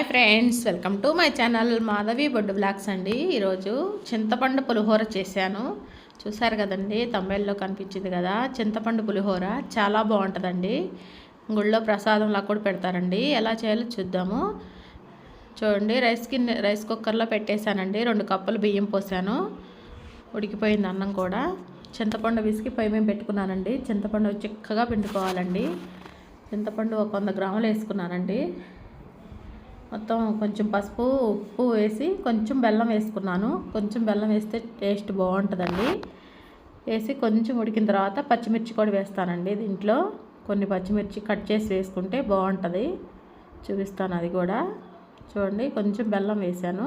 Hi friends welcome to my channel Madhavi Boddu blogs అండి. ఈరోజు చింతపండు పులిహోర చేశాను. చూసారు కదండి తమిళ్ళో కనిపించింది కదా. చింతపండు పులిహోర చాలా బాగుంటుందండి. గుళ్ళో ప్రసాదంలా కూడా పెడతారండి. ఎలా చేయాలో చూద్దాము. చూడండి రైస్ కింద రైస్ కుక్కర్లో పెట్టేశానండి. రెండు కప్పులు బియ్యం పోసాను. ఉడికిపోయింది అన్నం కూడా. చింతపండు విసికి పొయ్యి మేము పెట్టుకున్నానండి. చింతపండు చిక్కగా పిండుకోవాలండి. చింతపండు ఒక వంద గ్రాములు వేసుకున్నానండి. మొత్తం కొంచెం పసుపు ఉప్పు వేసి కొంచెం బెల్లం వేసుకున్నాను. కొంచెం బెల్లం వేస్తే టేస్ట్ బాగుంటుందండి. వేసి కొంచెం ఉడికిన తర్వాత పచ్చిమిర్చి కూడా వేస్తానండి దీంట్లో. కొన్ని పచ్చిమిర్చి కట్ చేసి వేసుకుంటే బాగుంటుంది. చూపిస్తాను అది కూడా. చూడండి కొంచెం బెల్లం వేసాను.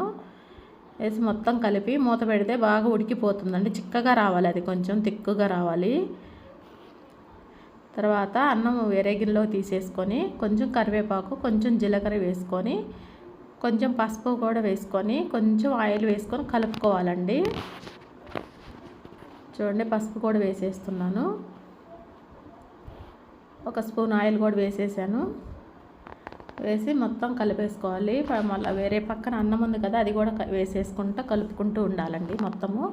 వేసి మొత్తం కలిపి మూత పెడితే బాగా ఉడికిపోతుందండి. చిక్కగా రావాలి అది కొంచెం తిక్కుగా రావాలి. తర్వాత అన్నం వేరే గిన్నెలో తీసేసుకొని కొంచెం కరివేపాకు కొంచెం జీలకర్ర వేసుకొని కొంచెం పసుపు కూడా వేసుకొని కొంచెం ఆయిల్ వేసుకొని కలుపుకోవాలండి. చూడండి పసుపు కూడా వేసేస్తున్నాను. ఒక స్పూన్ ఆయిల్ కూడా వేసేసాను. వేసి మొత్తం కలిపేసుకోవాలి. మళ్ళీ వేరే పక్కన అన్నం ఉంది కదా అది కూడా వేసేసుకుంటూ కలుపుకుంటూ ఉండాలండి మొత్తము.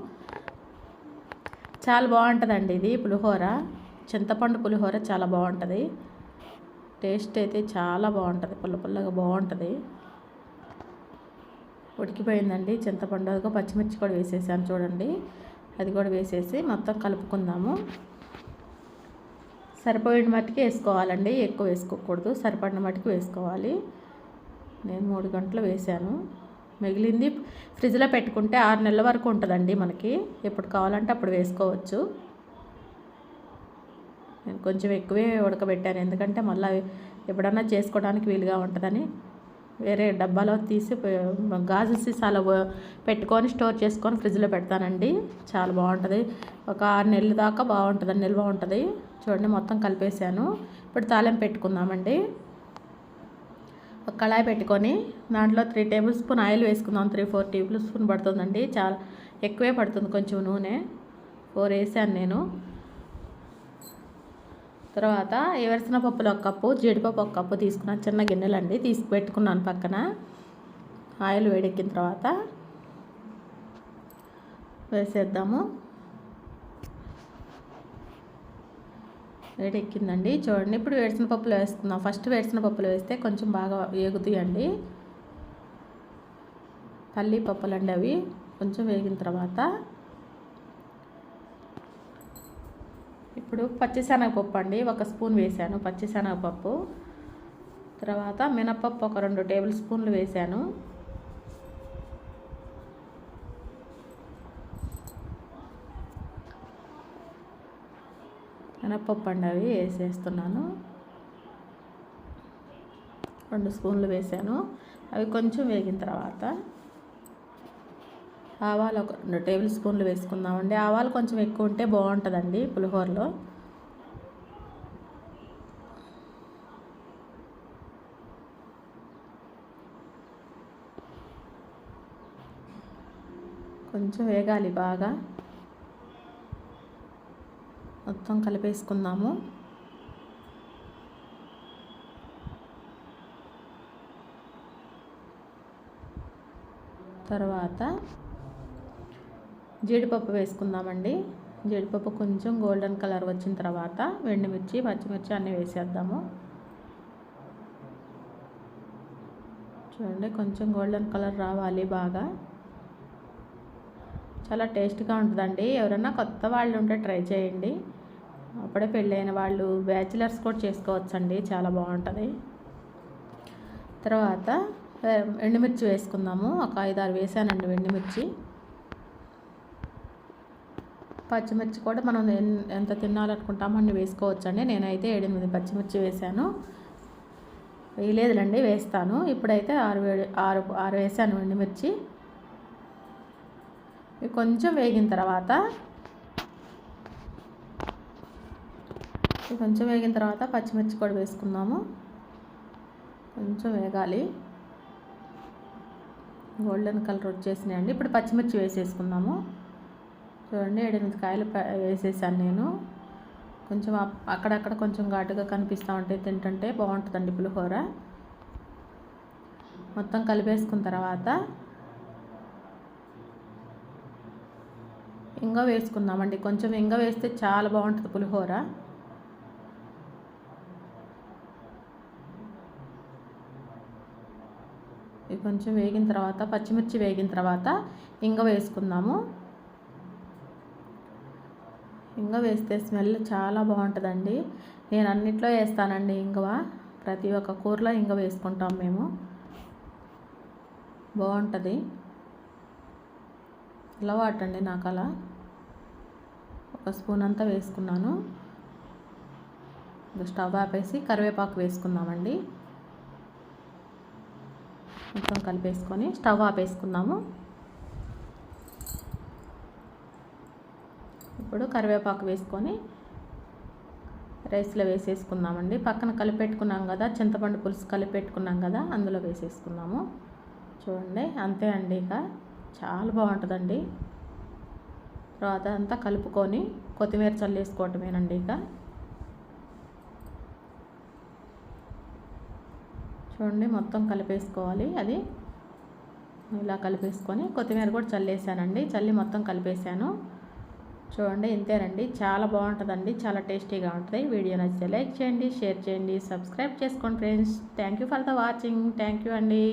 చాలా బాగుంటుందండి ఇది పులిహోర. చింతపండు పులిహోర చాలా బాగుంటుంది. టేస్ట్ అయితే చాలా బాగుంటుంది. పుల్ల పుల్లగా బాగుంటుంది. ఉడికిపోయిందండి చింతపండు. అదిగో పచ్చిమిర్చి కూడా వేసేసాను చూడండి. అది కూడా వేసేసి మొత్తం కలుపుకుందాము. సరిపోయిన మట్టికి వేసుకోవాలండి. ఎక్కువ వేసుకోకూడదు. సరిపడిన మట్టికి వేసుకోవాలి. నేను మూడు గంటలు వేసాను. మిగిలింది ఫ్రిడ్జ్లో పెట్టుకుంటే ఆరు నెలల వరకు ఉంటుందండి మనకి. ఎప్పుడు కావాలంటే అప్పుడు వేసుకోవచ్చు. నేను కొంచెం ఎక్కువే ఉడకబెట్టాను. ఎందుకంటే మళ్ళీ ఎప్పుడన్నా చేసుకోవడానికి వీలుగా ఉంటుందని వేరే డబ్బాలో తీసి గాజు సీసాలో పెట్టుకొని స్టోర్ చేసుకొని ఫ్రిడ్జ్లో పెడతానండి. చాలా బాగుంటుంది. ఒక ఆరు నెలల దాకా బాగుంటుంది నిల్వ ఉంటుంది. చూడండి మొత్తం కలిపేసాను ఇప్పుడు తాళం పెట్టుకుందామండి. ఒక కళాయి పెట్టుకొని దాంట్లో త్రీ టేబుల్ స్పూన్ ఆయిల్ వేసుకుందాం. త్రీ ఫోర్ టేబుల్ స్పూన్ పడుతుందండి. చాలా ఎక్కువే పడుతుంది కొంచెం నూనె. ఫోర్ వేసాను నేను. తర్వాత ఏవరిసిన పప్పులు ఒక కప్పు జీడిపప్పు ఒక కప్పు తీసుకున్న చిన్న గిన్నెలండి. తీసి పెట్టుకున్నాను పక్కన. ఆయిల్ వేడెక్కిన తర్వాత వేసేద్దాము. వేడెక్కిందండి. చూడండి ఇప్పుడు వేడిసిన పప్పులు వేసుకుందాం ఫస్ట్ వేడిసిన పప్పులు వేస్తే కొంచెం బాగా వేగుతాయండి పల్లి పప్పులు అండి అవి. కొంచెం వేగిన తర్వాత ఇప్పుడు పచ్చిశనగపప్పు అండి. ఒక స్పూన్ వేశాను పచ్చిశనగపప్పు. తర్వాత మినపప్పు ఒక రెండు టేబుల్ స్పూన్లు వేసాను మినపప్పు అండి అవి వేసేస్తున్నాను. రెండు స్పూన్లు వేసాను అవి కొంచెం వేగిన తర్వాత ఆవాలు ఒక రెండు టేబుల్ స్పూన్లు వేసుకుందామండి. ఆవాలు కొంచెం ఎక్కువ ఉంటే బాగుంటుందండి పులిహోరలో. కొంచెం వేగాలి బాగా. మొత్తం కలిపేసుకుందాము. తర్వాత జీడిపప్పు వేసుకుందామండి. జీడిపప్పు కొంచెం గోల్డెన్ కలర్ వచ్చిన తర్వాత వెండిమిర్చి పచ్చిమిర్చి అన్నీ వేసేద్దాము. చూడండి కొంచెం గోల్డెన్ కలర్ రావాలి బాగా. చాలా టేస్ట్గా ఉంటుందండి. ఎవరైనా కొత్త వాళ్ళు ఉంటే ట్రై చేయండి. అప్పుడే పెళ్ళైన వాళ్ళు బ్యాచిలర్స్ కూడా చేసుకోవచ్చండి. చాలా బాగుంటుంది. తర్వాత ఎండుమిర్చి వేసుకుందాము. ఒక ఐదు ఆరు వేసానండి ఎండుమిర్చి పచ్చిమిర్చి కూడా మనం ఎంత తినాలనుకుంటామో అన్ని వేసుకోవచ్చండి. నేనైతే ఏడెనిమిది పచ్చిమిర్చి వేసాను. వేయలేదులండి వేస్తాను. ఇప్పుడైతే ఆరు ఆరు ఆరు వేసాను ఎండుమిర్చి కొంచెం వేగిన తర్వాత కొంచెం వేగిన తర్వాత పచ్చిమిర్చి కూడా వేసుకుందాము. కొంచెం వేగాలి. గోల్డెన్ కలర్ వచ్చేసినాయండి. ఇప్పుడు పచ్చిమిర్చి వేసేసుకుందాము. చూడండి ఎనిమిది కాయలు వేసేసాను నేను. కొంచెం అక్కడక్కడ కొంచెం ఘాటుగా కనిపిస్తూ ఉంటే తింటుంటే బాగుంటుందండి పులిహోర. మొత్తం కలిపేసుకున్న తర్వాత ఇంగ వేసుకుందామండి. కొంచెం ఇంగ వేస్తే చాలా బాగుంటుంది పులిహోర. ఇవి కొంచెం వేగిన తర్వాత పచ్చిమిర్చి వేగిన తర్వాత ఇంగ వేసుకుందాము. ఇంగ వేస్తే స్మెల్ చాలా బాగుంటుందండి. నేను అన్నిట్లో వేస్తానండి ఇంగవ. ప్రతి ఒక్క కూరలో ఇంగ వేసుకుంటాం మేము. బాగుంటుంది. అలవాటు అండి నాకు అలా. ఒక స్పూన్ అంతా వేసుకున్నాను. స్టవ్ ఆపేసి కరివేపాకు వేసుకుందామండి. మొత్తం కలిపేసుకొని స్టవ్ ఆపేసుకుందాము. ఇప్పుడు కరివేపాకు వేసుకొని రైస్లో వేసేసుకుందామండి. పక్కన కలిపెట్టుకున్నాం కదా చింతపండు పులుసు కలిపెట్టుకున్నాం కదా అందులో వేసేసుకుందాము. చూడండి అంతే అండి ఇక. చాలా బాగుంటుందండి. తర్వాత అంతా కలుపుకొని కొత్తిమీర చల్లేసుకోవటమేనండి ఇక. చూడండి మొత్తం కలిపేసుకోవాలి. అది ఇలా కలిపేసుకొని కొత్తిమీర కూడా చల్లేసానండి. చల్లి మొత్తం కలిపేసాను. చూడండి ఇంతేనండి. చాలా బాగుంటుందండి. చాలా టేస్టీగా ఉంటుంది. వీడియో నచ్చితే లైక్ చేయండి షేర్ చేయండి సబ్స్క్రైబ్ చేసుకోండి friends. Thank you for the watching. Thank you అండి.